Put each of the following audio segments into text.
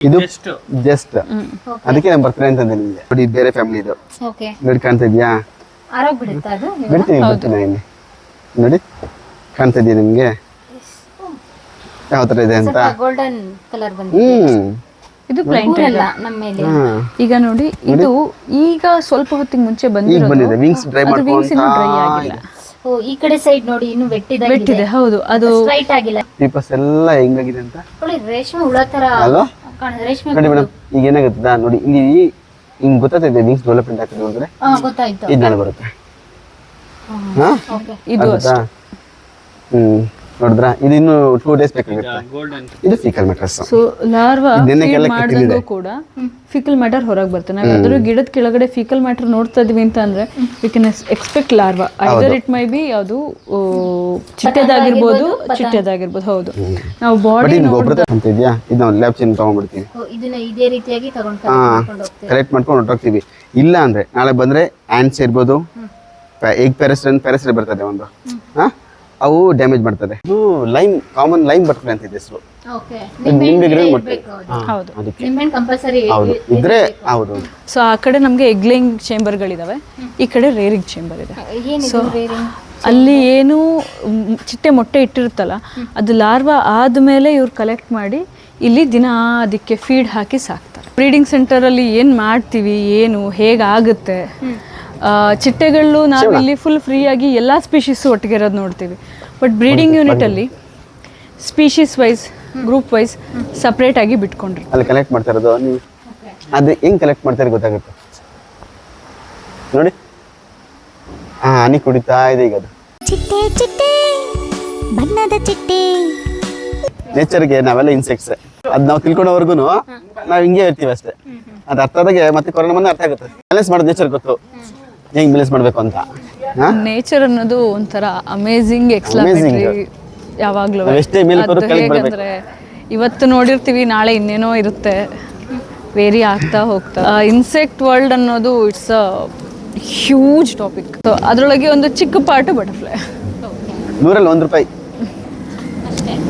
ಇದು ಜಸ್ಟ್ ಅದಕ್ಕೆ ನಾನು ಬರ್ತೀನಿ ಅಂತಂದೆ ನಿಮಗೆ. ನೋಡಿ ಬೇರೆ ಫ್ಯಾಮಿಲಿ ಇದು. ಓಕೆ ನೋಡಿ ಕಾಣ್ತಾ ಇದೆಯಾ? ಬಿಡ್ತೀನಿ ಬಿಡ್ತೀನಿ ಇಲ್ಲಿ. ನೋಡಿ ಕಾಣ್ತಾ ಇದೆಯಾ ನಿಮಗೆ? ಯಾವ ಥರ ಇದೆ ಅಂತ? ಗೋಲ್ಡನ್ ಕಲರ್ ಬಂದಿದೆ. ಹ್ಮ್. ಇದು ಪ್ಲೈಂಟ್ ಅಲ್ಲ ನಮ್ಮ ಮೇಲೆ. ಈಗ ನೋಡಿ ಇದು ಈಗ ಸ್ವಲ್ಪ ಹೊತ್ತಿಗೆ ಮುಂಚೆ ಬಂದಿರೋದು. ಬಂದಿದೆ. ವಿಂಗ್ಸ್ ಡ್ರೈ ಮಾಡ್ಕೊಂಡು ಡ್ರೈ ಆಗಿಲ್ಲ. ಓ ಈ ಕಡೆ ಸೈಡ್ ನೋಡಿ ಇನ್ನು ವೆಟ್ಟಿದೆ ವೆಟ್ಟಿದೆ ಹೌದು. ಅದು ಸ್ಟ್ರೈಟ್ ಆಗಿಲ್ಲ. ಪೀಪಲ್ಸ್ ಎಲ್ಲ ಹೆಂಗಾಗಿದೆ ಅಂತ? ನೋಡಿ ರೇಷ್ಮೆ ಹುಳ ತರ. ಅಲ್ವಾ ರೇಷ್ಮೆ ನೋಡಿ ಮೇಡಮ್ ಈಗ ಏನಾಗುತ್ತದ ನೋಡಿ ಇಲ್ಲಿ ಹಿಂಗ್ ಗೊತ್ತಾಗ್ತದೆ ವಿಂಗ್ಸ್ ಡೆವಲಪ್ಮೆಂಟ್ ಆಗ್ತದೆ ಗೊತ್ತಾಯ್ತು. ಇದು ನಾಳೆ ಬರುತ್ತೆ. ಹಾ? ಇದು? ಹ್ಮ್. ನೋಡಿದ್ರ? ಇದು ಇನ್ನು ಟೂ ಡೇಸ್ ಬೇಕಾಗುತ್ತೆ ಗೋಲ್ಡನ್ ಇದು ಫಿಕಲ್ ಮ್ಯಾಟರ್ ಸೊ ಲಾರ್ವಾ ಮಾಡಿದಂಗೂ ಕೂಡ ಫಿಕಲ್ ಮ್ಯಾಟರ್ ಹೊರಗೆ ಬರ್ತದೆ ನಾವು ಯಾವ್ದಾದ್ರು ಗಿಡದ ಕೆಳಗಡೆ ಫಿಕಲ್ ಮ್ಯಾಟರ್ ನೋಡ್ತಾ ಇದೀವಿ ಅಂತ ಅಂದ್ರೆ we can expect larva either it may be ಯಾವುದು ಚಿಟ್ಟೆದಾಗಿರ್ಬೋದು ಚಿಟ್ಟೆದಾಗಿರ್ಬೋದು ಹೌದು. ನಾವು ಬಾಡಿ ಗೊಬ್ಬರ ಅಂತ ಇದೆಯಾ? ಇದು ನಾವು ಲ್ಯಾಬ್ ಚೆಂದ ತಗೊಂಡ್ಬಿಡ್ತೀವಿ. ಇದನ್ನ ಇದೇ ರೀತಿಯಾಗಿ ಕಲೆಕ್ಟ್ ಮಾಡ್ಕೊಂಡು ಹೊರಟೋಗ್ತೀವಿ. ಇಲ್ಲ ಅಂದ್ರೆ ನಾಳೆ ಬಂದ್ರೆ ಆನ್ಸ್ ಇರ್ಬೋದು ಎಗ್ ಪ್ಯಾರಸ್ಟನ್ ಪ್ಯಾರಸ್ಟನ್ ಬರ್ತದೆ ಒಂದು. ಹಾ? ಅವು ಡ್ಯಾಮೇಜ್ ಮಾಡ್ತದೆ. ಇದು ಲೈಮ್ ಕಾಮನ್ ಲೈಮ್ ಬರ್ತದೆ ಅಂತ ಇದೆ ಹೆಸರು. ನಿಂಬೆ ಗಿಡ ಹೌದು. ಇದ್ರೆ. ಸೊ ಆ ಕಡೆ ನಮಗೆ ಎಗ್ಲಿಂಗ್ ಚೇಂಬರ್ಗಳಿದಾವೆ ಈ ಕಡೆ ರೇರಿಂಗ್ ಚೇಂಬರ್ ಇದೆ. ಸೊ ರೇರಿಂಗ್ ಅಲ್ಲಿ ಏನು ಚಿಟ್ಟೆ ಮೊಟ್ಟೆ ಇಟ್ಟಿರುತ್ತಲ್ಲ ಅದು ಲಾರ್ವಾ ಆದ್ಮೇಲೆ ಇವ್ರು ಕಲೆಕ್ಟ್ ಮಾಡಿ ಇಲ್ಲಿ ದಿನ ಅದಕ್ಕೆ ಫೀಡ್ ಹಾಕಿ ಸಾಕ್ತಾರೆ. ಬ್ರೀಡಿಂಗ್ ಸೆಂಟರಲ್ಲಿ ಏನು ಮಾಡ್ತೀವಿ ಏನು ಹೇಗಾಗುತ್ತೆ? ಚಿಟ್ಟೆಗಳು ನಾವು ಇಲ್ಲಿ ಫುಲ್ ಫ್ರೀಯಾಗಿ ಎಲ್ಲ ಸ್ಪೀಶೀಸು ಒಟ್ಟಿಗೆ ಇರೋದು ನೋಡ್ತೀವಿ. ಬಟ್ ಬ್ರೀಡಿಂಗ್ ಯೂನಿಟಲ್ಲಿ ಸ್ಪೀಶೀಸ್ ವೈಸ್ ಗ್ರೂಪ್ ವೈಸ್ ಸಪ್ರೇಟಾಗಿ ಬಿಟ್ಕೊಂಡ್ರು. ಅಲ್ಲಿ ಕಲೆಕ್ಟ್ ಮಾಡ್ತಾ ಇರೋದು ನೀವು ಅದು ಹೆಂಗ್ ಕಲೆಕ್ಟ್ ಮಾಡ್ತಾರೆ ಗೊತ್ತಾಗುತ್ತೆ? ನೋಡಿ. ಆ ಹನಿ ಕುಡಿತಾ ಇದೆ ಈಗ ಅದು. ಚಿಟ್ಟೆ ಚಿಟ್ಟೆ ಬಣ್ಣದ ಚಿಟ್ಟೆ. ನೇಚರ್ಗೆ ನಾವೆಲ್ಲ ಇನ್ಸೆಕ್ಟ್ಸ್ ಅದು ನಾವು ತಿಳ್ಕೊಂಡವರೆಗೂ ನಾವು ಹಿಂಗೆ ಇರ್ತೀವಿ ಅಷ್ಟೇ. ಅದು ಅರ್ಥ ಆದಾಗೆ ಮತ್ತೆ ಕೊರೋನಾ ಬಂದ ಅರ್ಥ ಆಗುತ್ತೆ. ಬ್ಯಾಲೆನ್ಸ್ ಮಾಡೋದು ನೇಚರ್ ಗೊತ್ತು. ಹೆಂಗ್ ಬ್ಯಾಲೆನ್ಸ್ ಮಾಡಬೇಕು ಅಂತ? ನೇಚರ್ ಅನ್ನೋದು ಒಂಥರ ಅಮೇಝಿಂಗ್ ಎಕ್ಸ್ಲಾಮೇಟರಿ ಯಾವಾಗಲೂ. ಎಷ್ಟೇ ಮೇಲೆ. ಹೇಗಂದ್ರೆ ಇವತ್ತು ನೋಡಿರ್ತೀವಿ ನಾಳೆ ಇನ್ನೇನೋ ಇರುತ್ತೆ. ವೇರಿ ಆಗ್ತಾ ಹೋಗ್ತಾ. ಇನ್ಸೆಕ್ಟ್ ವರ್ಲ್ಡ್ ಅನ್ನೋದು it's a huge topic so ಅದರೊಳಗೆ ಒಂದು ಚಿಕ್ಕ ಪಾರ್ಟ್ ಬಟರ್ಫ್ಲೈ ನೂರಲ್ಲಿ ಒಂದು ರೂಪಾಯಿ.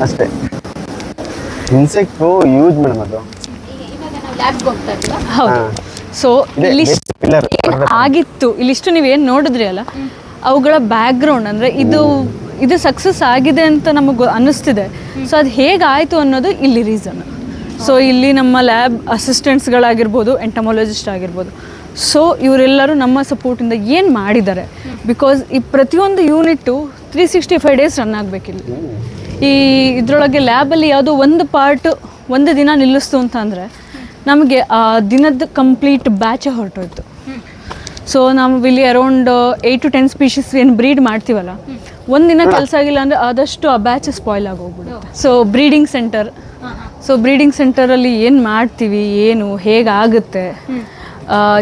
ಅಷ್ಟೇ. ಇನ್ಸೆಕ್ಟ್ ಯೂಸ್ ಮೇಡಮ್ ಅದು. ಹೌದು. ಸೊ ಇಲ್ಲಿ ಆಗಿತ್ತು. ಇಲ್ಲಿಷ್ಟು ಏನ್ ನೋಡಿದ್ರಿ ಅಲ್ಲ? ಅವುಗಳ ಬ್ಯಾಕ್ಗ್ರೌಂಡ್ ಅಂದರೆ ಇದು ಇದು ಸಕ್ಸಸ್ ಆಗಿದೆ ಅಂತ ನಮಗೆ ಅನ್ನಿಸ್ತಿದೆ. ಸೊ ಅದು ಹೇಗಾಯಿತು ಅನ್ನೋದು ಇಲ್ಲಿ ರೀಸನ್ ಸೊ ಇಲ್ಲಿ ನಮ್ಮ ಲ್ಯಾಬ್ ಅಸಿಸ್ಟೆಂಟ್ಸ್ಗಳಾಗಿರ್ಬೋದು ಎಂಟಮೊಲಜಿಸ್ಟ್ ಆಗಿರ್ಬೋದು. ಸೊ ಇವರೆಲ್ಲರೂ ನಮ್ಮ ಸಪೋರ್ಟಿಂದ ಏನು ಮಾಡಿದ್ದಾರೆ? ಬಿಕಾಸ್ ಈ ಪ್ರತಿಯೊಂದು unit three sixty five days run ಆಗಬೇಕಿಲ್ಲ. ಈ ಇದರೊಳಗೆ ಲ್ಯಾಬಲ್ಲಿ ಯಾವುದೋ ಒಂದು ಪಾರ್ಟ್ ಒಂದು ದಿನ ನಿಲ್ಲಿಸ್ತು ಅಂತ ಅಂದರೆ, ನಮಗೆ ಆ ದಿನದ ಕಂಪ್ಲೀಟ್ ಬ್ಯಾಚೇ ಹೊರಟೋಯ್ತು. ಸೊ ನಾವು ಇಲ್ಲಿ around eight to ten species ಏನು ಬ್ರೀಡ್ ಮಾಡ್ತೀವಲ್ಲ ಒಂದಿನ ಕೆಲಸ ಆಗಿಲ್ಲ ಅಂದರೆ ಆದಷ್ಟು ಆ batch spoil ಆಗೋಗ್ಬಿಡುತ್ತೆ. So breeding centre so breeding ಸೆಂಟರಲ್ಲಿ ಏನು ಮಾಡ್ತೀವಿ ಏನು ಹೇಗಾಗುತ್ತೆ ಆಗುತ್ತೆ?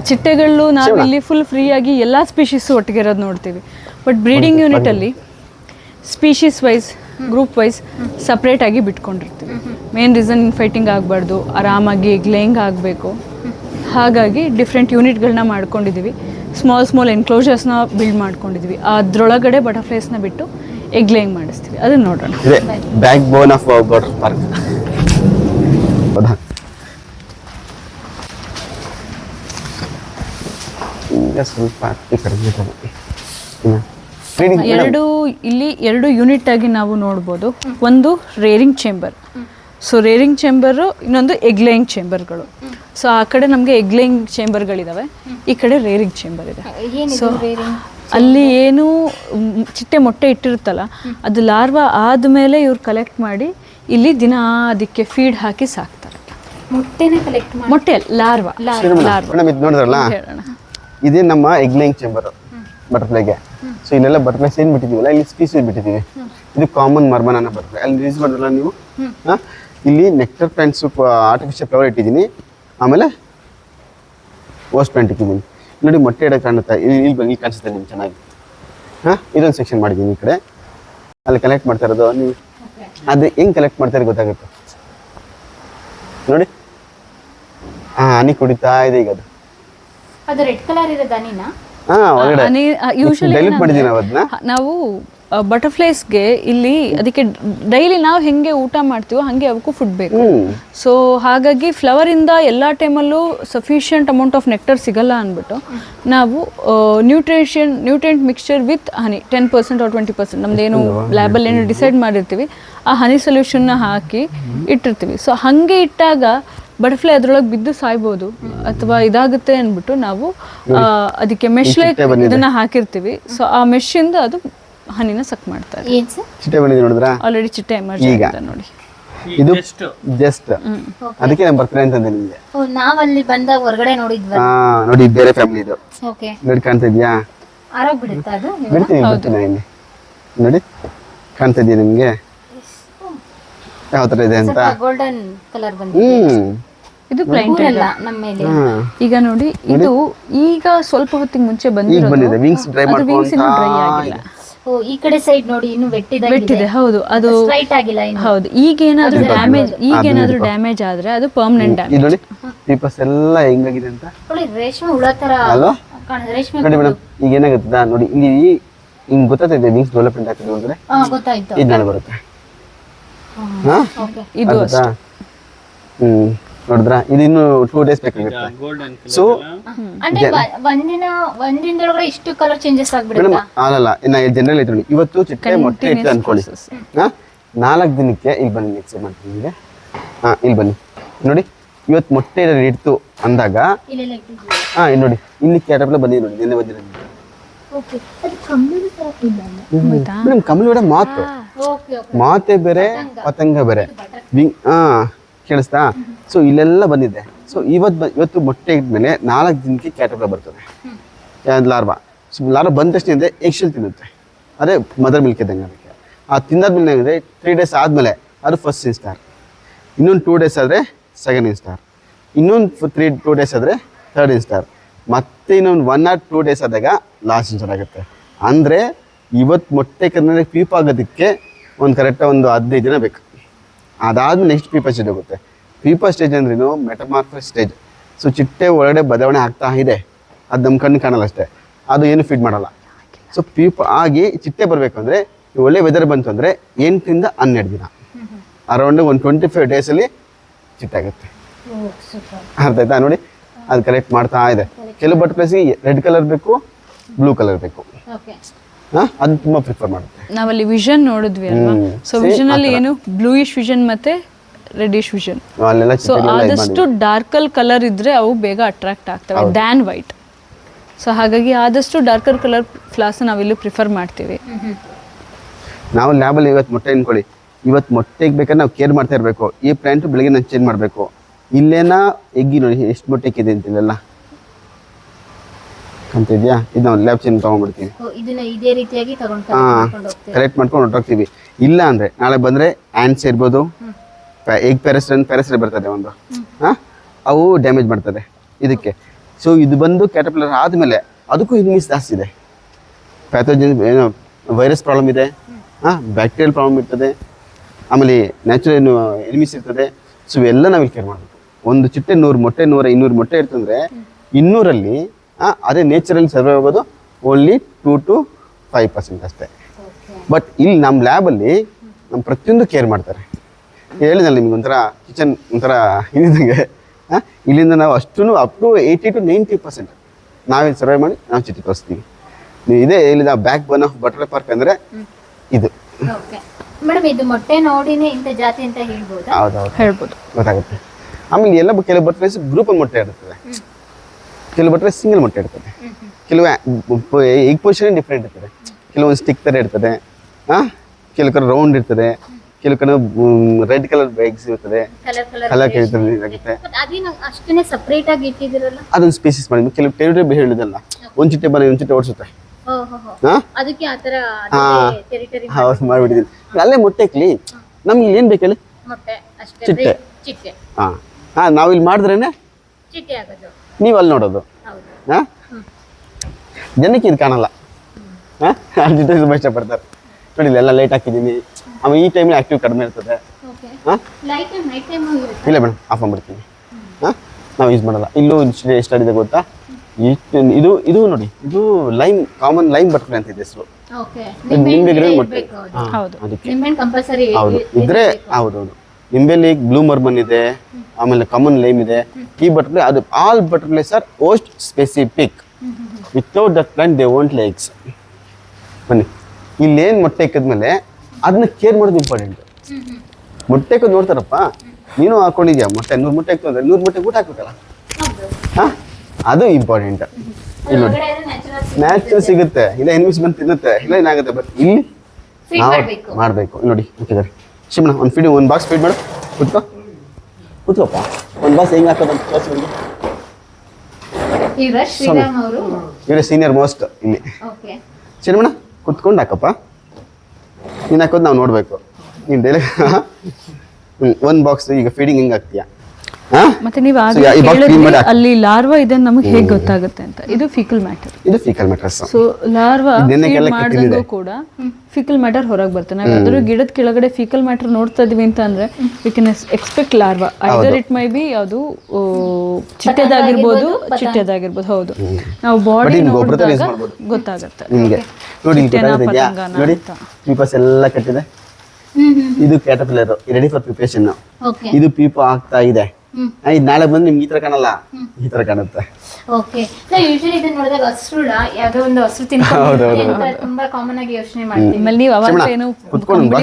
ಚಿಟ್ಟೆಗಳು ನಾವು ಇಲ್ಲಿ ಫುಲ್ ಫ್ರೀಯಾಗಿ ಎಲ್ಲ ಸ್ಪೀಷೀಸು ಒಟ್ಟಿಗೆ ಇರೋದು ನೋಡ್ತೀವಿ. ಬಟ್ ಬ್ರೀಡಿಂಗ್ ಯೂನಿಟಲ್ಲಿ ಸ್ಪೀಶೀಸ್ ವೈಸ್ ಗ್ರೂಪ್ ವೈಸ್ ಸಪ್ರೇಟಾಗಿ ಬಿಟ್ಕೊಂಡಿರ್ತೀವಿ. ಮೇನ್ ರೀಸನ್ ಫೈಟಿಂಗ್ ಆಗಬಾರ್ದು ಆರಾಮಾಗಿ ಗ್ಲೇಯಿಂಗ್ ಆಗಬೇಕು. ಹಾಗಾಗಿ ಡಿಫ್ರೆಂಟ್ ಯೂನಿಟ್ಗಳನ್ನ ಮಾಡ್ಕೊಂಡಿದ್ದೀವಿ ಸ್ಮಾಲ್ ಸ್ಮಾಲ್ ಎನ್ಕ್ಲೋಜರ್ಸ್ನ ಬಿಲ್ಡ್ ಮಾಡ್ಕೊಂಡಿದ್ವಿ. ಅದರೊಳಗಡೆ ಬಟರ್ಫ್ಲೈಸ್ನ ಬಿಟ್ಟು ಎಗ್ ಲೇಯಿಂಗ್ ಮಾಡಿಸ್ತೀವಿ. ಅದನ್ನ ನೋಡೋಣ. ಇದೆ. Backbone of water park ಹೌದಾ ಈಗ ಸ್ವಲ್ಪ ಈ ಕಡೆ ಬೇಕಾಗುತ್ತೆ. ಇನ್ನು reading ಮೇಡಮ್, ಎರಡು ಇಲ್ಲಿ ಎರಡು ಯೂನಿಟ್ ಆಗಿ ನಾವು ನೋಡ್ಬೋದು. ಒಂದು rearing chamber so rearing chamber ಇನ್ನೊಂದು ಎಗ್ಲೇಯಿಂಗ್ ಚೇಂಬರ್ಗಳು ಸೊ ಆ ಕಡೆ ನಮಗೆ ಎಗ್ಲಿಂಗ್ ಚೇಂಬರ್ಗಳಿದಾವೆ ಈ ಕಡೆ ರೇರಿಂಗ್ ಚೇಂಬರ್ ಇದೆ ಏನಿದು ಸೊ ರೇರಿಂಗ್ ಅಲ್ಲಿ ಏನು ಚಿಟ್ಟೆ ಮೊಟ್ಟೆ ಇಟ್ಟಿರುತ್ತಲ್ಲ ಅದು ಲಾರ್ವಾ ಆದಮೇಲೆ ಇವ್ರು ಕಲೆಕ್ಟ್ ಮಾಡಿ ಇಲ್ಲಿ ದಿನ ಅದಕ್ಕೆ ಫೀಡ್ ಹಾಕಿ ಸಾಕ್ತಾರೆ. ಮೊಟ್ಟೆನ ಕಲೆಕ್ಟ್ ಮಾಡಿ ಮೊಟ್ಟೆ ಲಾರ್ವಾ. ಲಾರ್ವಾ. ಮೇಡಮ್. ಇದು ನೋಡಿದ್ರಲ್ಲ? ಹೇಳೋಣ. ಇದೇ ನಮ್ಮ ಎಗ್ಲೈಂಗ್ ಚೇಂಬರ್ ಬಟರ್ಫ್ಲೈಗೆ ಸೊ ಇಲ್ಲೆಲ್ಲ ಬಟರ್ಫ್ಲೈಸ್ ಏನು ಬಿಟ್ಟಿದ್ದೀವಲ್ಲ? ಇಲ್ಲಿ ಸ್ಪೀಸೀಸ್ ಬಿಟ್ಟಿದ್ದೀವಿ. ಇದು ಕಾಮನ್ ಮರ್ಮನ ಬಟರ್ಫ್ಲೈ ಅಲ್ಲಿ ಯೂಸ್ ಮಾಡಿದ್ರಲ್ಲ ನೀವು? ಹಾ? ಇಲ್ಲಿ ನೆಕ್ಟರ್ ಪ್ಲಾಂಟ್ಸ್ ಆರ್ಟಿಫಿಷಿಯಲ್ ಫ್ಲವರ್ ಇಟ್ಟಿದ್ದೀನಿ. ಆಮೇಲೆ ಓಸ್ಟ್ ಪ್ಯಾಂಟ್ ಇಟ್ಟಿದ್ದೀನಿ ನೋಡಿ ಮೊಟ್ಟೆ ಇಡೋ ಕಾಣುತ್ತೆ ಇಲ್ಲಿ ಇಲ್ಲಿ ಬಂದು ಇಲ್ಲಿ ಕಾಣಿಸುತ್ತೆ ನಿಮ್ಗೆ ಚೆನ್ನಾಗಿ. ಹಾಂ ಇದೊಂದು ಸೆಕ್ಷನ್ ಮಾಡಿದ್ದೀನಿ ಈ ಕಡೆ. ಅಲ್ಲಿ ಕಲೆಕ್ಟ್ ಮಾಡ್ತಾ ಇರೋದು ನೀವು. ಅದು ಹೆಂಗೆ ಕಲೆಕ್ಟ್ ಮಾಡ್ತಾರೆ ಗೊತ್ತಾಗುತ್ತೆ? ನೋಡಿ. ಹಾಂ ಹನಿ ಕುಡಿತಾ ಇದೆ ಈಗ ಅದು. ಅದು ರೆಡ್ ಕಲರ್ ಇರೋದು ಹನಿನಾ? ಹಾಂ ಒಳಗಡೆ. ಯೂಶಲಿ ಡೆಲಿಟ್ ಮಾಡಿದ್ದೀನಿ ನಾವು ಅದನ್ನ. ನಾವು ಬಟರ್ಫ್ಲೈಸ್ಗೆ ಇಲ್ಲಿ ಅದಕ್ಕೆ ಡೈಲಿ ನಾವು ಹೆಂಗೆ ಊಟ ಮಾಡ್ತೀವೋ ಹಾಗೆ ಅವಕ್ಕೂ ಫುಡ್ ಬೇಕು. ಸೊ ಹಾಗಾಗಿ ಫ್ಲವರಿಂದ ಎಲ್ಲ ಟೈಮಲ್ಲೂ ಸಫಿಷಿಯಂಟ್ ಅಮೌಂಟ್ ಆಫ್ ನೆಕ್ಟರ್ ಸಿಗಲ್ಲ ಅಂದ್ಬಿಟ್ಟು ನಾವು nutrition nutrient mixture with honey ten percent or twenty percent ನಮ್ದೇನು ಲ್ಯಾಬಲ್ ಏನು ಡಿಸೈಡ್ ಮಾಡಿರ್ತೀವಿ. ಆ ಹನಿ ಸೊಲ್ಯೂಷನ್ನ ಹಾಕಿ ಇಟ್ಟಿರ್ತೀವಿ. ಸೊ ಹಾಗೆ ಇಟ್ಟಾಗ ಬಟರ್ಫ್ಲೈ ಅದ್ರೊಳಗೆ ಬಿದ್ದು ಸಾಯ್ಬೋದು ಅಥವಾ ಇದಾಗುತ್ತೆ ಅಂದ್ಬಿಟ್ಟು ನಾವು ಅದಕ್ಕೆ ಮೆಶ್ ಲೈಕ್ ಇದನ್ನ ಹಾಕಿರ್ತೀವಿ. ಸೊ ಆ ಮೆಶ್ಶಿಂದ ಅದು ಹನಿನ ಸಕ್ ಮಾಡ್ತಾರೆ. ಏನ್ ಸರ್? ಚಿಟ್ಟೆ ಬಂದಿದೆ ನೋಡಿದ್ರಾ? ಆಲ್ರೆಡಿ ಚಿಟ್ಟೆ ಎಮರ್ಜ್ ಈಗ. ಆಗಿದೆ ನೋಡಿ. ಇದು ಜಸ್ಟ್ ಅದಕ್ಕೆ ನಾನು ಬರ್ತೀನಿ ಅಂತಂದೆ ನಿಮಗೆ. ಓ ಅಲ್ಲಿ ಬಂದಾಗ ಹೊರಗಡೆ ನೋಡಿದ್ವಿ ಹಾ ನೋಡಿ ಇದು ಬೇರೆ ಫ್ಯಾಮಿಲಿ ಇದು ಓಕೆ ನೋಡಿ ಕಾಣ್ತಾ ಇದೆಯಾ? ಆರೋಗ್ ಬಿಡುತ್ತಾ ಅದು? ಬಿಡ್ತೀನಿ ಬಿಡ್ತೀನಿ ಇಲ್ಲಿ. ನೋಡಿ ಕಾಣ್ತಾ ಇದೆಯಾ ನಿಮಗೆ? ಯಾವ ಥರ ಇದೆ ಅಂತ? ಗೋಲ್ಡನ್ ಕಲರ್ ಬಂದಿದೆ. ಹ್ಮ್. ಇದು ಪ್ಲೈಂಟ್ ಅಲ್ಲ ನಮ್ಮ ಮೇಲೆ. ಹ್ಮ್ ಈಗ ನೋಡಿ ಇದು ಈಗ ಸ್ವಲ್ಪ ಹೊತ್ತಿಗೆ ಮುಂಚೆ ಈಗ ಬಂದಿರೋದು ಬಂದಿದೆ. ವಿಂಗ್ಸ್ ಡ್ರೈ ಅದು wings ಇನ್ನೂ dry ಆಗಿಲ್ಲ. ಈ ಕಡೆ ಸೈಡ್ ನೋಡಿ ಇನ್ನು ವೆಟ್ಟಿದೆ ವೆಟ್ಟಿದೆ ಹೌದು ಅದು ಸ್ಟ್ರೈಟ್ ಆಗಿಲ್ಲ ಇನ್ನು. ಹೌದು ಈಗ ಏನಾದ್ರೂ ಡ್ಯಾಮೇಜ್ ಈಗ ಏನಾದ್ರೂ ಡ್ಯಾಮೇಜ್ ಆದ್ರೆ ಅದು ಪರ್ಮನೆಂಟ್ ಡ್ಯಾಮೇಜ್ ನೋಡಿ ಪೀಪರ್ಸ್ ಎಲ್ಲ ಹೆಂಗಾಗಿದೆ ಅಂತ? ನೋಡಿ ರೇಷ್ಮೆ ಹುಳ ತರ ಅಲ್ವಾ ರೇಷ್ಮೆ ನೋಡಿ ಮೇಡಮ್ ಈಗ ಏನಾಗುತ್ತದ? ನೋಡಿ ಇಲ್ಲಿ ಹಿಂಗ್ ಗೊತ್ತಾಗ್ತದೆ ವಿಂಗ್ಸ್ ಡೆವಲಪ್ಮೆಂಟ್ ಆಗ್ತದೆ ಅಂದ್ರೆ? ಹಾ ಗೊತ್ತಾಯ್ತು. ಇದು ನಾನು ಬರುತ್ತೆ. ಹಾ ಇದು? ಹ್ಮ್. ನೋಡಿದ್ರಾ? ಇದು ಇನ್ನು ಟೂ ಡೇಸ್ ಬೇಕಾಗುತ್ತೆ ಸೊ ಅಂದ್ರೆ ಒಂದಿನ ಒಂದಿನದೊಳಗಡೆ ಇಷ್ಟು ಕಲರ್ ಚೇಂಜಸ್ ಆಗ್ಬಿಡುತ್ತಾ? ಜನರಲ್ ಇದ್ರು ನೋಡಿ. ಇವತ್ತು ಚಿಟ್ಟೆ ಮೊಟ್ಟೆ ಇತ್ತು ಅನ್ಕೊಳ್ಳಿ. ಹಾ? ನಾಲ್ಕು ದಿನಕ್ಕೆ ಇಲ್ಲಿ ಬನ್ನಿ ನೆಕ್ಸ್ಟ್ ಮಾಡ್ತೀನಿ ನಿಮಗೆ. ಹಾ ಇಲ್ಲಿ ಬನ್ನಿ. ನೋಡಿ ಇವತ್ತು ಮೊಟ್ಟೆ ಇಡ್ತು ಅಂದಾಗ. ಹಾಂ ಇಲ್ಲಿ ನೋಡಿ. ಇಲ್ಲಿ ಕ್ಯಾಟಪ್ಲ ಬನ್ನಿ ನೋಡಿ ನಿನ್ನೆ ಬಂದಿರ ಓಕೆ. ಅದು ಕಂಬಳಿ ತರ ಇಲ್ಲ ಮೇಡಮ್ ಕಮಲ್ ಮೇಡಮ್ ಮಾತು. Okay okay. ಮಾತೆ ಬೇರೆ ಪತಂಗ. ಬೇರೆ. ವಿಂಗ್ ಹಾ. ಕೇಳಿಸ್ತಾ? ಸೊ ಇಲ್ಲೆಲ್ಲ ಬಂದಿದೆ. ಸೊ ಇವತ್ತು ಬ ಇವತ್ತು ಮೊಟ್ಟೆ ಇದ್ಮೇಲೆ ನಾಲ್ಕು ದಿನಕ್ಕೆ ಕ್ಯಾಟಪ್ಲ ಬರ್ತದೆ. ಲಾರ್ವ? ಸೊ ಲಾರ್ವಾ ಬಂದ ತಕ್ಷಣ ಇದೆ ಎಗ್ಶೆಲ್ ತಿನ್ನುತ್ತೆ. ಅದೇ ಮದರ್ ಮಿಲ್ಕ್ ಇದ್ದಂಗೆ ಅದಕ್ಕೆ. ಆ ತಿಂದಾದ್ಮೇಲೆ ಏನಿದೆ? ತ್ರೀ ಡೇಸ್ ಆದಮೇಲೆ ಅದು ಫಸ್ಟ್ ಇನ್ಸ್ಟಾರ್ ಇನ್ನೊಂದು ಟೂ ಡೇಸ್ ಆದರೆ ಸೆಕೆಂಡ್ ಇನ್ಸ್ಟಾರ್ ಇನ್ನೊಂದು ತ್ರೀ ಟೂ ಡೇಸ್ ಆದರೆ ಥರ್ಡ್ ಇನ್ಸ್ಟಾರ್ ಮತ್ತೆ ಇನ್ನೊಂದು ಒನ್ ಆರ್ ಟೂ ಡೇಸ್ ಆದಾಗ ಲಾಸ್ಟ್ ಇನ್ಸ್ಟಾರ್ ಆಗುತ್ತೆ. ಅಂದರೆ ಇವತ್ತು ಮೊಟ್ಟೆ ಕನ್ನಡ ಪೀಪ್ ಆಗೋದಕ್ಕೆ ಒಂದು ಕರೆಕ್ಟಾಗಿ ಒಂದು ಹದಿನೈದು ದಿನ ಬೇಕು. ಅದಾದ್ಮೇಲೆ ನೆಕ್ಸ್ಟ್ ಪೀಪಲ್ ಸ್ಟೇಜ್ ಹೋಗುತ್ತೆ. ಪೀಪಲ್ ಸ್ಟೇಜ್ ಅಂದ್ರೇನು ಮೆಟಮಾರ್ಫಸ್ ಸ್ಟೇಜ್ ಸೊ ಚಿಟ್ಟೆ ಒಳಗಡೆ ಬದಲಾವಣೆ ಆಗ್ತಾ ಇದೆ. ಅದು ನಮ್ಮ ಕಣ್ಣು ಕಾಣಲ್ಲ ಅಷ್ಟೇ. ಅದು ಏನು ಫೀಡ್ ಮಾಡಲ್ಲ. ಸೊ ಪೀಪ ಆಗಿ ಚಿಟ್ಟೆ ಬರಬೇಕಂದ್ರೆ ಒಳ್ಳೆ ವೆದರ್ ಬಂತು ಅಂದರೆ ಎಂಟರಿಂದ ಹನ್ನೆರಡು ದಿನ. ಅರೌಂಡ್ ಒಂದು ಟ್ವೆಂಟಿ ಫೈವ್ ಡೇಸಲ್ಲಿ ಚಿಟ್ಟೆ ಆಗುತ್ತೆ. ಅರ್ಥ ಆಯ್ತಾ ನೋಡಿ? ಅದು ಕಲೆಕ್ಟ್ ಮಾಡ್ತಾ ಇದೆ. ಕೆಲವು ಬಟರ್ಫ್ಲೈಸ್ಗೆ ರೆಡ್ ಕಲರ್ ಬೇಕು ಬ್ಲೂ ಕಲರ್ ಬೇಕು. ಅದು ತುಂಬಾ ಪ್ರಿಫರ್ ಮಾಡುತ್ತೆ. ನಾವಲ್ಲಿ ವಿಷನ್ ನೋಡಿದ್ವಿ ಅಲ್ವಾ. ಸೊ ವಿಷನ್ ಅಲ್ಲಿ ಏನು ಬ್ಲೂಯಿಶ್ ವಿಷನ್ ಮತ್ತೆ ರೆಡಿಶ್ ವಿಷನ್ ಅಲ್ಲೆಲ್ಲ ಸೊ ಆದಷ್ಟು ಡಾರ್ಕಲ್ ಕಲರ್ ಇದ್ರೆ ಅವು ಬೇಗ ಅಟ್ರಾಕ್ಟ್ ಆಗ್ತವೆ. ದ್ಯಾನ್ ವೈಟ್ ಸೊ ಹಾಗಾಗಿ ಆದಷ್ಟು ಡಾರ್ಕರ್ ಕಲರ್ ಫ್ಲಾಸ್ ನಾವಿಲ್ಲಿ ಪ್ರಿಫರ್ ಮಾಡ್ತೀವಿ. ನಾವು ಲ್ಯಾಬಲ್ಲಿ ಇವತ್ತು ಮೊಟ್ಟೆ ಅನ್ಕೊಳ್ಳಿ ಇವತ್ತು ಮೊಟ್ಟೆಗೆ ಬೇಕಾದ್ರೆ ನಾವು ಕೇರ್ ಮಾಡ್ತಾ ಇರಬೇಕು. ಈ ಪ್ಲಾಂಟ್ ಬೆಳಿಗ್ಗೆ ನಾನು ಚೇಂಜ್ ಮಾಡಬೇಕು. ಇಲ್ಲೇನ ಎಗ್ಗಿ ನೋಡಿ ಎಷ್ಟು ಮೊಟ್ಟೆ ಇಕ್ಕಿದೆ ಅಂತ ಇದೆಯಾ ಇದು ನಾವು ಲ್ಯಾಬ್ ಚೇಂಜ್ ತೊಗೊಂಡ್ಬಿಡ್ತೀವಿ ಇದನ್ನ ಇದೇ ರೀತಿಯಾಗಿ ಕರೆಕ್ಟ್ ಮಾಡ್ಕೊಂಡು ಹೊರಟೋಗ್ತೀವಿ. ಇಲ್ಲ ಅಂದರೆ ನಾಳೆ ಬಂದರೆ ಆ್ಯಂಡ್ಸ್ ಇರ್ಬೋದು ಎಗ್ ಪ್ಯಾರಸ್ಟನ್ ಪ್ಯಾರಸ್ಟರ್ ಬರ್ತದೆ ಒಂದು. ಹಾಂ? ಅವು ಡ್ಯಾಮೇಜ್ ಮಾಡ್ತದೆ. ಇದಕ್ಕೆ. ಸೊ ಇದು ಬಂದು ಕ್ಯಾಟಪ್ಲರ್ ಆದಮೇಲೆ ಅದಕ್ಕೂ ಇನ್ಮಿಸ್ ಜಾಸ್ತಿ ಇದೆ. ಪ್ಯಾಥೋಜನ್ ಏನು ವೈರಸ್ ಪ್ರಾಬ್ಲಮ್ ಇದೆ. ಹಾಂ ಬ್ಯಾಕ್ಟೀರಿಯಲ್ ಪ್ರಾಬ್ಲಮ್ ಇರ್ತದೆ. ಆಮೇಲೆ ನ್ಯಾಚುರಲ್ ಏನು ಎನಿಮಿಸ್ ಇರ್ತದೆ. ಸೊ ಇವೆಲ್ಲ ನಾವಿಲ್ಲಿ ಕೇರ್ ಮಾಡಬೇಕು. ಒಂದು ಚಿಟ್ಟೆ ನೂರು ಮೊಟ್ಟೆ ನೂರ ಇನ್ನೂರು ಮೊಟ್ಟೆ ಇರ್ತಂದ್ರೆ ಇನ್ನೂರಲ್ಲಿ ಅದೇ ನೇಚರಲ್ಲಿ ಸರ್ವೇ ಆಗೋದು only two to five percent ಅಷ್ಟೇ. ಬಟ್ ಇಲ್ಲಿ ನಮ್ಮ ಲ್ಯಾಬಲ್ಲಿ ನಮ್ಮ ಪ್ರತಿಯೊಂದು ಕೇರ್ ಮಾಡ್ತಾರೆ. ಹೇಳಿದ್ನಲ್ಲ ನಿಮ್ಗೆ ಒಂಥರ ಕಿಚನ್ ಒಂಥರ ಇದ್ದಂಗೆ. ಹಾಂ ಇಲ್ಲಿಂದ ನಾವು ಅಷ್ಟು up to eighty to ninety percent ನಾವೇ ಸರ್ವೆ ಮಾಡಿ ನಾವು ಚಿಟ್ಟಿ ತೋರಿಸ್ತೀವಿ. ನೀವು ಇದೇ ಹೇಳಿದ backbone of butterfly park ಅಂದರೆ ಇದು. ಓಕೆ ಮೇಡಮ್ ಇದು ಮೊಟ್ಟೆ ನೋಡಿನೇ ಇಂಥ ಜಾತಿ ಅಂತ ಹೇಳ್ಬೋದು? ಹೌದೌದು. ಹೇಳ್ಬೋದು. ಗೊತ್ತಾಗುತ್ತೆ. ಆಮೇಲೆ ಎಲ್ಲ ಕೆಲವು ಬಟರ್ಫ್ಲೈಸ್ ಗ್ರೂಪಲ್ಲಿ ಮೊಟ್ಟೆ ಇರ್ತದೆ. ಕೆಲವು ಬಿಟ್ಟರೆ ಸಿಂಗಲ್ ಮೊಟ್ಟೆ ಇರ್ತದೆ ಕೆಲವು ಎಗ್ ಪೊಸಿಷನ್ ಡಿಫ್ರೆಂಟ್ ಇರ್ತದೆ. ಕೆಲವೊಂದು ಸ್ಟಿಕ್ ಥರ ಇರ್ತದೆ. ಹಾಂ ಕೆಲವು ಕಡೆ ರೌಂಡ್ ಇರ್ತದೆ. ಕೆಲವು ಕಡೆ ರೆಡ್ ಕಲರ್ ಬ್ಯಾಗ್ಸ್ ಇರ್ತದೆ. ಕಲರ್ ಇರ್ತದೆ. ಇಟ್ಟಿದ್ದೀರಲ್ಲ? ಅದೊಂದು ಸ್ಪೀಸೀಸ್ ಮಾಡಿದ್ವಿ ಕೆಲವು ಟೆರಿಟರಿ ಹೇಳಿದಲ್ಲ. ಒಂದು ಚಿಟ್ಟೆ ಬನ್ನಿ ಒಂದು ಚಿಟ್ಟೆ ಓಡಿಸುತ್ತೆ. ಹೌದು ಮಾಡಿಬಿಟ್ಟಿದ್ದೀನಿ. ಅಲ್ಲೇ ಮೊಟ್ಟೆ ಹಾಕ್ಲಿ. ನಮ್ಗೆ ಇಲ್ಲಿ ಏನು ಬೇಕು ಹೇಳಿ? ಚಿಟ್ಟೆ. ಹಾಂ. ಹಾಂ ನಾವು ಇಲ್ಲಿ ಮಾಡಿದ್ರೇನೆ? ಚಿಟ್ಟೆ ಆಗೋದು. ನೀವು ಅಲ್ಲಿ ನೋಡೋದು. ಹೌದು. ಹಾಂ? ಜನಕ್ಕೆ ಇದು ಕಾಣಲ್ಲ. ಹಾಂ? ಅದ್ರ ತುಂಬ ಇಷ್ಟಪಡ್ತಾರೆ. ನೋಡಿ ಇಲ್ಲೆಲ್ಲ ಲೈಟ್ ಹಾಕಿದ್ದೀನಿ ಆಮೇಲೆ ಈ ಟೈಮಲ್ಲಿ ಆ್ಯಕ್ಟಿವ್ ಕಡಿಮೆ ಇರ್ತದೆ. ಓಕೆ ಹಾಂ? ಇಲ್ಲ ಮೇಡಮ್ ಆಫ್ ಮಾಡ್ಬಿಡ್ತೀನಿ. ಹಾಂ? ನಾವು ಯೂಸ್ ಮಾಡಲ್ಲ. ಇಲ್ಲೂ ಎಷ್ಟಾಗಿದೆ ಗೊತ್ತಾ? ಇಷ್ಟು ಇದು ಇದು ನೋಡಿ ಇದು ಲೈಮ್ ಕಾಮನ್ ಲೈಮ್ ಬಟರ್ಫ್ಲೈ ಅಂತ ಇದೆ ಹೆಸರು. ಓಕೆ ನಿಂಬೆ ಹೌದು. ಇದ್ರೆ ಹೌದೌದು. ನಿಂಬೆಲಿ ಬ್ಲೂ ಮರ್ಬನ್ ಇದೆ. ಆಮೇಲೆ ಕಾಮನ್ ಲೈಮ್ ಇದೆ. ಈ ಬಟರ್ಫ್ಲೈ ಅದು all butterflies are host specific without that plant they won't likes ಬನ್ನಿ. ಇಲ್ಲೇನು ಮೊಟ್ಟೆ ಇಕ್ಕಿದ್ಮೇಲೆ ಅದನ್ನ ಕೇರ್ ಮಾಡೋದು ಇಂಪಾರ್ಟೆಂಟ್ ಮೊಟ್ಟೆ ಇಕ್ಕೋದು ನೋಡ್ತಾರಪ್ಪ. ನೀನು ಹಾಕೊಂಡಿದ್ಯಾ ಮೊಟ್ಟೆ? ನೂರು ಮೊಟ್ಟೆ ಇಕ್ಕೋ ಅಂದ್ರೆ ನೂರು ಮೊಟ್ಟೆ ಊಟ ಹಾಕ್ಬೇಕಲ್ಲ? ಹಾಂ? ಅದು ಇಂಪಾರ್ಟೆಂಟ್ ಇಲ್ಲಿ ನೋಡಿ. ನ್ಯಾಚುರಲ್ ಸಿಗುತ್ತೆ. ಇಲ್ಲ ಎನಿಮಿಸ್ ಬಂದು ತಿನ್ನುತ್ತೆ. ಇಲ್ಲ ಏನಾಗುತ್ತೆ? ಬಟ್ ಇಲ್ಲಿ ನಾವು ಮಾಡಬೇಕು. ನೋಡಿ ಓಕೆ ಸರ್ ಶಿಮಣ ಒಂದು ಫೀಡ್ ಒಂದು ಬಾಕ್ಸ್ ಫೀಡ್ ಮಾಡು. ಕೂತ್ಕೋ. ಕೂತ್ಕೋಪ್ಪ ಒಂದು ಬಸ್ ಹೆಂಗೆ ಹಾಕೋದು ಶ್ರೀರಾಮ್ ಅವರು? ಇವರೇ ಸೀನಿಯರ್ ಮೋಸ್ಟ್ ಇಲ್ಲಿ. ಓಕೆ. ಕುತ್ಕೊಂಡು ಹಾಕಪ್ಪ. ನೀನು ಹಾಕೋದು ನಾವು ನೋಡಬೇಕು. ನೀನು ಡೈಲಿ ಹ್ಞೂ ಒಂದು ಬಾಕ್ಸ್ ಈಗ ಫೀಡಿಂಗ್ ಹೆಂಗೆ ಹಾಕ್ತೀಯಾ? ಮತ್ತೆ ನೀವು. ಅಲ್ಲಿ ಲಾರ್ವಾ ಇದೆ ನಮಗೆ ಹೇಗೆ ಗೊತ್ತಾಗುತ್ತೆ ಅಂತ. ಇದು ಫಿಕಲ್ ಮ್ಯಾಟರ್. ಇದು ಫಿಕಲ್ ಮ್ಯಾಟರ್ ಸೊ ಲಾರ್ವಾ ಮಾಡಿದಂಗೂ ಕೂಡ ಫಿಕಲ್ ಮ್ಯಾಟರ್ ಹೊರಗೆ ಬರುತ್ತೆ ನಾವು ಯಾವ್ದಾದ್ರು ಗಿಡದ ಕೆಳಗಡೆ ಫಿಕಲ್ ಮ್ಯಾಟರ್ ನೋಡ್ತಾ ಇದೀವಿ ಅಂತ ಅಂದ್ರೆ we can expect larva. Either it may be ಯಾವುದು ಚಿಟ್ಟೆದಾಗಿರ್ಬೋದು ಚಿಟ್ಟೆದಾಗಿರ್ಬೋದು ಹೌದು. ನಾವು ಬಾಡಿ. ಗೊತ್ತಾಗುತ್ತೆ. ನಿಮಗೆ. ನೋಡಿ ನೋಡಿ ಅಂತ. ಎಲ್ಲ ಕಟ್ಟಿದೆ. ಇದು caterpillar ready for preparation okay ಇದು ಪೀಪ ಆಗ್ತಾ ಇದೆ. ಇದು ನಾಳೆ ಬಂದು ನಿಮ್ಗೆ ಈ ತರ ಕಾಣಲ್ಲ? ಈ ತರ ಕಾಣುತ್ತೆ. ಓಕೆ. ನಾವು ಯೂಶಲಿ ಇದನ್ನ ನೋಡಿದಾಗ ಹಸ್ರುಳ ಯಾವ್ದೋ ಒಂದು ಹಸ್ರು ತಿನ್ಕೊಂಡು ಅಂತ ತುಂಬಾ ಕಾಮನ್ ಆಗಿ ಯೋಚನೆ ಮಾಡ್ತೀವಿ ಆಮೇಲೆ ನೀವು ಅವಾಗ ಏನು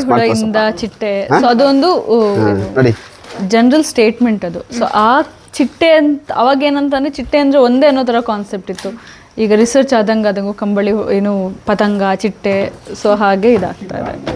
ಹುಳದಿಂದ ಚಿಟ್ಟೆ. ಸೊ ಅದೊಂದು ನೋಡಿ. ಜನರಲ್ ಸ್ಟೇಟ್ಮೆಂಟ್ ಅದು. ಸೊ ಆ ಚಿಟ್ಟೆ ಅಂತ ಅವಾಗ ಏನಂತಂದ್ರೆ ಚಿಟ್ಟೆ ಅಂದ್ರೆ ಒಂದೇ ಅನ್ನೋ ತರ ಕಾನ್ಸೆಪ್ಟ್ ಇತ್ತು. ಈಗ ರಿಸರ್ಚ್ ಆದಂಗ ಆದಂಗೂ ಕಂಬಳಿ ಏನು ಪತಂಗ ಚಿಟ್ಟೆ ಸೊ ಹಾಗೆ ಇದಾಗ್ತಾ ಇದೆ.